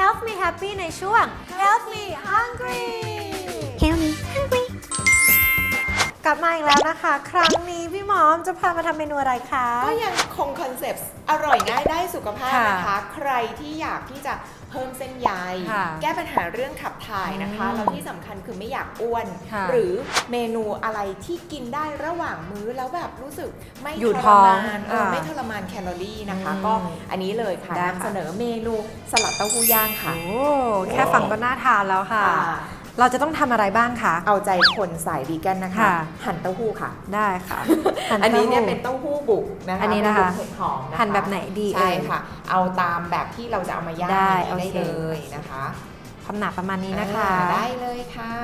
Help Me Happy ในช่วง Help me hungry กลับมาอีกแล้วนะคะ ครั้งนี้พี่หมอมจะพามาทำเมนูอะไรคะ ก็ยังคงคอนเซปต์อร่อยง่ายได้สุขภาพค่ะนะคะ ใครที่อยากที่จะเพิ่มเส้นใยค่ะแก้ปัญหาเรื่องขับถ่ายนะคะ อืมแล้วที่สำคัญคือไม่อยากอ้วน ค่ะหรือเมนูอะไรที่กินได้ระหว่างมื้อแล้วแบบรู้สึกไม่อยู่ทท้รองมานเออค่ะไม่ทรมานแคลอรี่นะคะ อืมก็อันนี้เลยค่ะได้นำค่ะเสนอเมนูสลัดเต้าหู้ย่างค่ะโอ้แค่ฟังก็น่าทานแล้วค่ะค่ะ เราจะต้องทำอะไรบ้างคะ เอาใจคนสายวีแกนนะคะ ค่ะ หั่นเต้าหู้ค่ะ ได้ค่ะอันนี้เนี่ยเป็นเต้าหู้บุกนะคะอันนี้นะคะ เป็บุกเห็ดหอมนะคะหั่นแบบไหนดีใช่เอ่ย ค่ะ เอาตามแบบที่เราจะเอามาย่างได้อย่างนี้โอเคได้เลยนะคะ ความหนาประมาณนี้นะคะ อ่าได้เลยค่ะ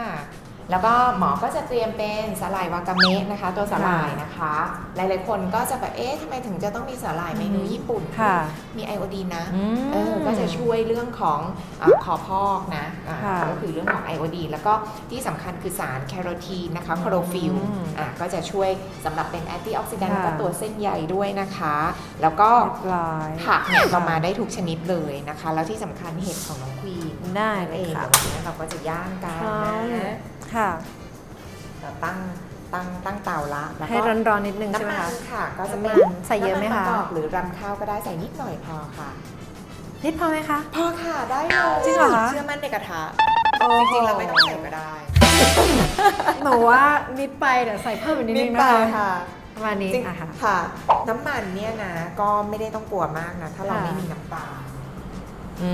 แล้วก็หมอก็จะเตรียมเป็นสาหร่ายวากาเมะนะคะ ตัวสาหร่ายนะคะ หลายๆคนก็จะแบบเอ๊ะทำไมถึงจะต้องมีสาหร่ายเมนูญี่ปุ่น ค่ะมีไอโอดีนนะอืมเออก็จะช่วยเรื่องของอาคอพอกนะอ่าค่ะก็คือเรื่องของไอโอดีนแล้วก็ที่สำคัญคือสารแคโรทีนนะคะโคลอโรฟิลอืมอะก็จะช่วยสำหรับเป็นแอนตี้ออกซิแดนต์ค่ะก็ตัวเส้นใยด้วยนะคะ แล้วก็เรียบร้อยผักเนี่ยเรามาได้ทุกชนิดเลยนะคะ แล้วที่สำคัญเห็ดของน้องควีนได้นั่นเลเอยงค่ะเดี๋ยววันนี้เราก็จะย่างกันค่ะนะ ค่ะ เราตั้งตั้งตั้งเตาละแล้วให้ก็ร้อนๆนิดนึงใช่ไหมน้ำมัคะ นค่ะ ก็จะเป็นน้ำมันใส่เยอะไหมคะ น้ำนมะกอกหรือรำข้าวก็ได้ใส่นิดหน่อยพอค่ะ นิดพอไหมคะ พอค่ะได้เลยจริงเหรอคะ เชื่อมั่นในกระทะโอ้จโหริงๆเราไม่ต้องใส่ก็ได้หนูว่านิดไปเดี๋ยวใส่เพิ่มอีกนิดนึงไปนะคะค่ะ ประมาณนี้จริงอะค่ะ ค่ะ น้ำมันเนี่ยนะก็ไม่ได้ต้องกลัวมากนะ ถ้าเราค่ะ ไม่มีน้ำตาล อื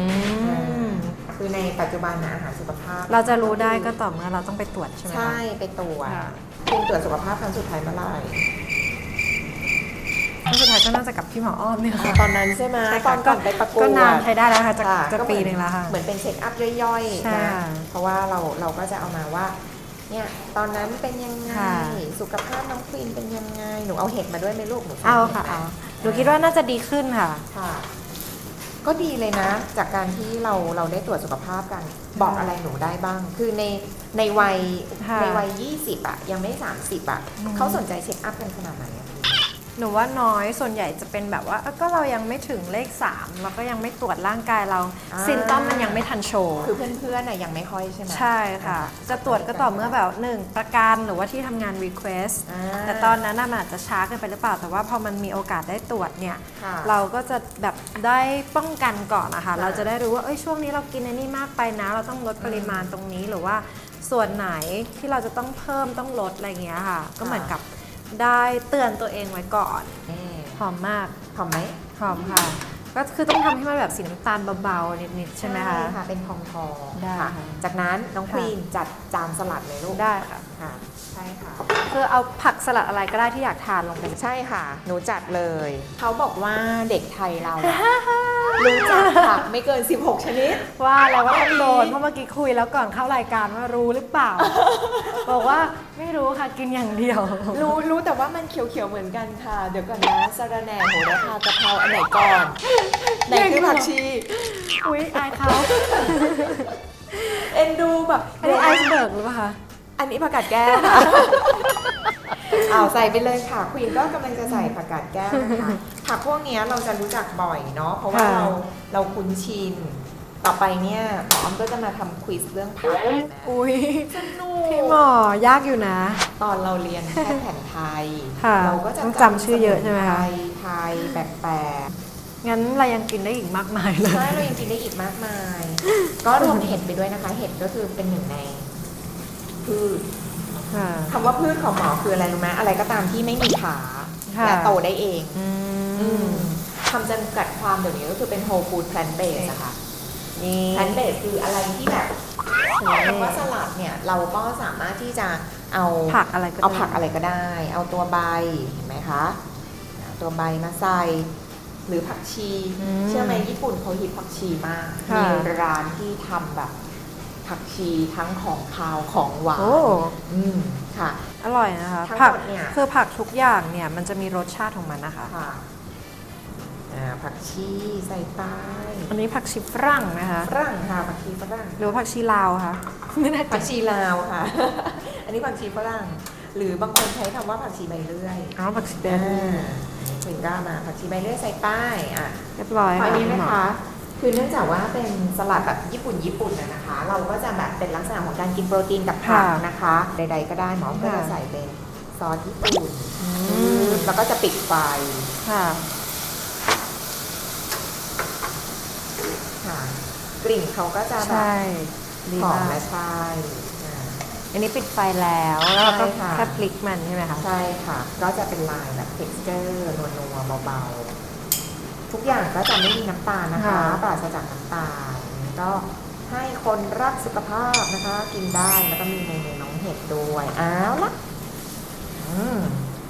มคือในปัจจุบันนะอาหารสุขภาพ เราจะรู้ได้ก็ต่อเมื่อเราต้องไปตรวจใช่ไหมคะ ใช่ไปตรวจค่ะ คุณตรวจสุขภาพครั้งสุดท้ายเมื่อไหร่แล้วสุดท้ายก็น่าจะกับพี่หมออ้อมเนี่ยค่ะตอนนั้นใช่ไหมใช่ตค่ะอนก่อนไปประกวด ก็นานใช้ได้แล้วค่ะจะค่ะจะก็เหปีมือหนึ่งแล้วค่ะ เหมือนเป็นเช็คอัพย่อยใช่ๆนะเพราะว่าเราเราก็จะเอามาว่า เนี่ยตอนนั้นเป็นยังไง ค่ะ สุขภาพน้องควีนเป็นยังไง หนูเอาเห็ดมาด้วยไหมลูกหนูชบเอาห็ดค่ะไหมเอาหนูคิดว่าน่าจะดีขึ้นค่ะ ค่ะ ก็ดีเลยนะ จากการที่เราเราได้ตรวจสุขภาพกัน บอกอะไรหนูได้บ้าง คือในในวัยค่ะในวัย 20อะยังไม่ 30อะอืม เขาสนใจเช็คอัพกันขนาดไหนอะ หนูว่าน้อยส่วนใหญ่จะเป็นแบบว่าเอ้อก็เรายังไม่ถึงเลข3เราก็ยังไม่ตรวจร่างกายเราซินต้อมมันยังไม่ทันโชว์คือเพื่อนๆน่ะยังไม่ค่อยใช่ไหม ใช่ค่ะ จะตรวจก็ต่อเมื่อแบบหนึ่งประกันหรือว่าที่ทำงาน request อ่าแต่ตอนนั้นน่ะมันอาจจะช้าเกินไปหรือเปล่า แต่ว่าพอมันมีโอกาสได้ตรวจเนี่ย ค่ะเราก็จะแบบได้ป้องกันก่อนนะคะค่ะเราจะได้รู้ว่าเอ้ยช่วงนี้เรากินอันนี้มากไปนะ เราต้องลดปริมาณตรงนี้หรือว่าส่วนไหนที่เราจะต้องเพิ่มต้องลดอะไรอย่างเงี้ยค่ะ ก็เหมือนกับ ได้เตือนตัวเองไว้ก่อนเอ๊ะหอมมากหอมไหมหอมค่ะ ก็คือต้องทำให้มันแบบสีน้ำตาลเบาๆนิดๆใช่ไหมคะ ค่ะ เป็นทองทองๆได้ค่ะ ค่ะ จากนั้นน้องค่ะควีนจัดจานสลัดเลยลูกได้ค่ะ ค่ะ ใช่ค่ะ คือเอาผักสลัดอะไรก็ได้ที่อยากทานลงไป ใช่ค่ะ หนูจัดเลย เขาบอกว่าเด็กไทยเราอะ รู้จักผักไม่เกิน 16 ชนิด ว่าแล้วว่าต้องโดนเพราะเมื่อกี้คุยแล้วก่อนเข้ารายการว่ารู้หรือเปล่า บอกว่าไม่รู้ค่ะกินอย่างเดียว รู้รู้แต่ว่ามันเขียวๆเหมือนกันค่ะ เดี๋ยวก่อนนะสะระแหน่โหระพากะเพราอันไหนก่อนไหนคือผักชี อุ้ยอายเขาเอ็นดูแบบอันนี้ไอซ์เบิร์กหรือเปล่าคะอันนี้ผักกาดแก้วค่ะ เอาใส่ไปเลยค่ะควีนก็กำลังจะใส่ผักกาดแก้วนะคะ ผักพวกเนี้ยเราจะรู้จักบ่อยเนาะเพราะว่าค่ะ เราเราคุ้นชิน ต่อไปเนี่ยหมอมก็จะมาทำควิสเรื่องผักนะอุ้ยสนุพี่กหมอยากอยู่นะ ตอนเราเรียนแพทย์แผนไทย ค่ะเราก็จะต้องจำชื่อเยอะใช่ไหมคะไทยไทยแปลกงั้นเรายังกินได้อีกมากมายเลๆย ใช่เรายังกินได้อีกมากมาย ก็รวมเห็ดไปด้วยนะคะ เห็ดก็คือเป็นหนึ่งในพืช ค่ะ คำว่าพืชของหมอคืออะไรรู้ไหมอะไรก็ตามที่ไม่มีขาค่ะ และโตได้เอง อือืมม คำจำกัดความเดี๋ยวนี้ก็คือเป็น whole food plant based อะค่ะ นี่ plant based คืออะไรที่แบบคำว่าสลัดเนี่ยเราก็สามารถที่จะเอาผักอะไรก็ได้เอาผักอะไรก็ได้ เอาตัวใบเห็นไหมคะเอาตัวใบมาใส่หรือผักชีมเชื่อไหมญี่ปุ่นเขาฮิตผักชีมากค่ะมีร้านที่ทำแบบผักชีทั้งของคาวของหวานโอ้อืมค่ะ อร่อยนะคะทั้งผักหมดเนี่ยคือผักทุกอย่างเนี่ยมันจะมีรสชาติของมันนะคะค่ะอ่า ผักชีใส่ไปอันนี้ผักชีฝรั่งนะคะฝรั่งค่ะผักชีฝรั่งหรือว่าผักชีลาวคะไม่แน่ใจผักชีลาวค่ะ อันนี้ผักชีฝรั่ง หรือบางคนใช้คำว่าผักชีใบเลื่อยอ๋อผักชีแดอ่างควินก็มาผักชีใบเลื่อยใส่ป้ายอะเรียบร้อยอันนี้ณนะหมอคะคือเนื่องจากว่าเป็นสลัดแบบญี่ปุ่นญี่ปุ่นนะนะคะ เราก็จะแบบเป็นลักษณะของการกินโปรตีนกับผักค่ะนะคะ ใด ๆ ก็ได้หมอก็จะค่ะใส่เป็นซอสญี่ปุ่นมแล้วก็จะปิดไฟ ค่ะค่ะ กลิ่นเขาก็จะแบบใช่ดีหอมมากและใช่อ่า อันนี้ปิดไฟแล้วแล้วเราก็ใช่ค่ะ แค่พลิกมันใช่ไหมคะ ใช่ค่ะ ก็จะเป็นลายแบบ texture นัวๆเบาๆ ทุกอย่างก็จะไม่มีน้ำตาลนะคะ ค่ะ ปราศจากน้ำตาล ก็ให้คนรักสุขภาพนะคะ กินได้แล้วก็มีเมนูน้องเห็ดด้วยเอาละอืม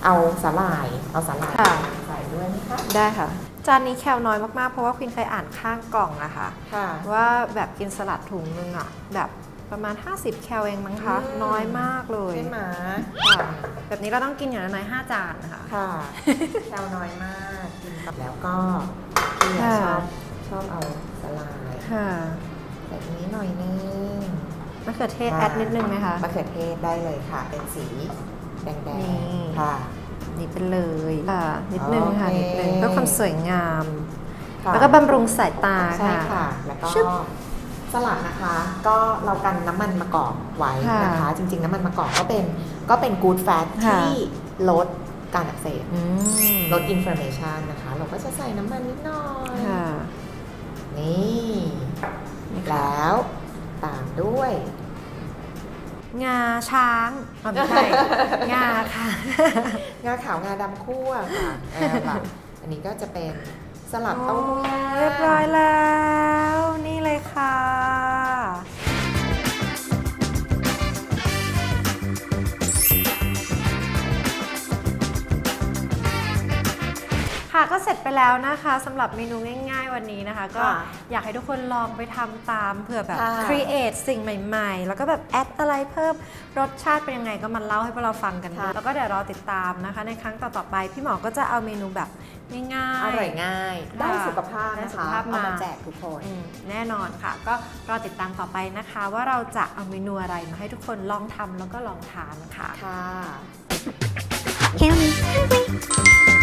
เอาสาหร่าย เอาสาหร่ายค่ะ ใส่ด้วยไหมคะ ได้ค่ะ จานนี้แคลน้อยมากๆ เพราะว่าควินเคยอ่านข้างกล่องนะคะ ค่ะ ว่าแบบกินสลัดถุงนึงอะแบบประมาณ 50 แคลเองมั้งคะ อืม น้อยมากเลยใช่ไหมค่ะแบบนี้เราต้องกินอย่างน้อยๆ5จานนะคะ ค่ะแคลน้อยมากกินกับแล้วก็พี่อะค่ะ ชอบชอบเอาสาหร่ายค่ะใส่ตรงนี้หน่อยนึงมะเขือเทศแอดนิดนึงไหมคะ มะเขือเทศได้เลยค่ะ เป็นสีแดนี่งๆค่ะ นี่เป็นเลยค่ะนิดนึงค่ะโอเค นิดนึงเพื่อความสวยงาม ค่ะแล้วก็บำรุงสายตาใช่ค่ะ ค่ะ แล้วก็ชึบสลัดนะคะ ก็เรากันน้ำมันมะกอกไว้นะคะ ค่ะจริงๆ น้ำมันมะกอกก็เป็นก็เป็นกู d แฟตค่ะ ที่ลดการอักเสบ อืม ลดอินฟล m a ชันนะคะ เราก็จะใส่น้ำมันนิดหน่อย ช้างอ๋อไม่ใช่ งาค่ะ งาขาวงาดำคั่วค่ะเอาล่ะอันนี้ก็จะเป็นสลัดเต้าหู้ย่างเรียบร้อยแล้ว นี่เลยค่ะ ก็เสร็จไปแล้วนะคะสำหรับเมนูง่าย ๆ วันนี้นะคะ ก็ค่ะอยากให้ทุกคนลองไปทำตามเผื่อแบบค่ะครีเอทสิ่งใหม่ๆ แล้วก็แบบแอดอะไรเพิ่มรสชาติเป็นยังไงก็มาเล่าให้พวกเราฟังกันด้วยแล้วก็เดี๋ยวรอติดตามนะคะ ในครั้งต่อๆไป พี่หมอก็จะเอาเมนูแบบง่ายๆ อร่อยง่าย ได้สุขภาพได้นะสุคะขภาพเอามามาแจกทุกคนอืมแน่นอนค่ะ ก็รอติดตามต่อไปนะคะ ว่าเราจะเอาเมนูอะไรมาให้ทุกคนลองทำแล้วก็ลองทานค่ะค่ะ Count me hungry.